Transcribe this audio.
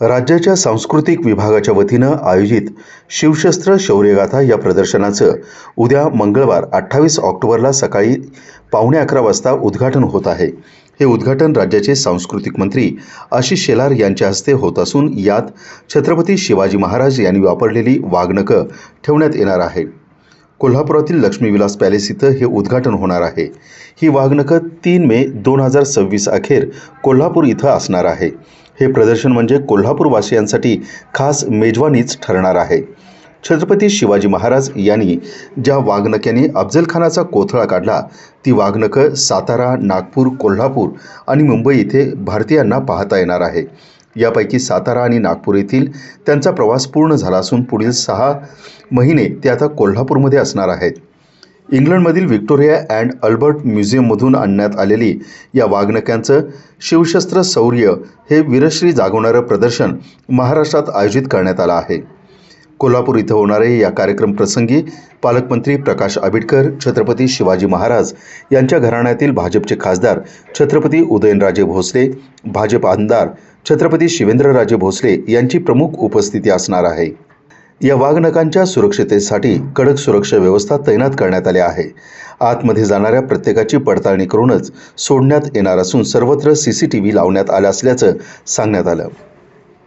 राज्याच्या सांस्कृतिक विभागाच्या वतीनं आयोजित शिवशस्त्र शौर्यगाथा या प्रदर्शनाचं उद्या मंगळवार अठ्ठावीस ऑक्टोबरला सकाळी पावणे अकरा वाजता उद्घाटन होत आहे. हे उद्घाटन राज्याचे सांस्कृतिक मंत्री आशिष शेलार यांच्या हस्ते होत असून यात छत्रपती शिवाजी महाराज यांनी वापरलेली वाघनकं ठेवण्यात येणार आहे. कोल्हापुरातील लक्ष्मीविलास पॅलेस इथं हे उद्घाटन होणार आहे. ही वाघनकं तीन मे दोन हजार सव्वीस अखेर कोल्हापूर इथं असणार आहे. हे प्रदर्शन म्हणजे कोल्हापूरवासियांसाठी खास मेजवानीच ठरणार आहे. छत्रपती शिवाजी महाराज यांनी ज्या वाघनक्यांनी अफजलखानाचा कोथळा काढला ती वाघनकं सातारा नागपूर कोल्हापूर आणि मुंबई इथे भारतीयांना पाहता येणार आहे. यापैकी सातारा आणि नागपूर येथील त्यांचा प्रवास पूर्ण झाला असून पुढील सहा महिने ते आता कोल्हापूरमध्ये असणार आहेत. इंग्लंडमधील व्हिक्टोरिया अँड अल्बर्ट म्युझियममधून आणण्यात आलेली या वाघनक्यांचं शिवशस्त्र शौर्य हे वीरश्री जागवणारं प्रदर्शन महाराष्ट्रात आयोजित करण्यात आलं आहे. कोल्हापूर इथं होणारे या कार्यक्रम प्रसंगी पालकमंत्री प्रकाश आंबेडकर छत्रपती शिवाजी महाराज यांच्या घराण्यातील भाजपचे खासदार छत्रपती उदयनराजे भोसले भाजप आमदार छत्रपती शिवेंद्रराजे भोसले यांची प्रमुख उपस्थिती असणार आहे. या वाघनकांच्या सुरक्षितेसाठी कडक सुरक्षा व्यवस्था तैनात करण्यात आली आहे. आतमध्ये जाणाऱ्या प्रत्येकाची पडताळणी करूनच सोडण्यात येणार असून सर्वत्र सी सी टी व्ही लावण्यात आला असल्याचं सांगण्यात आलं.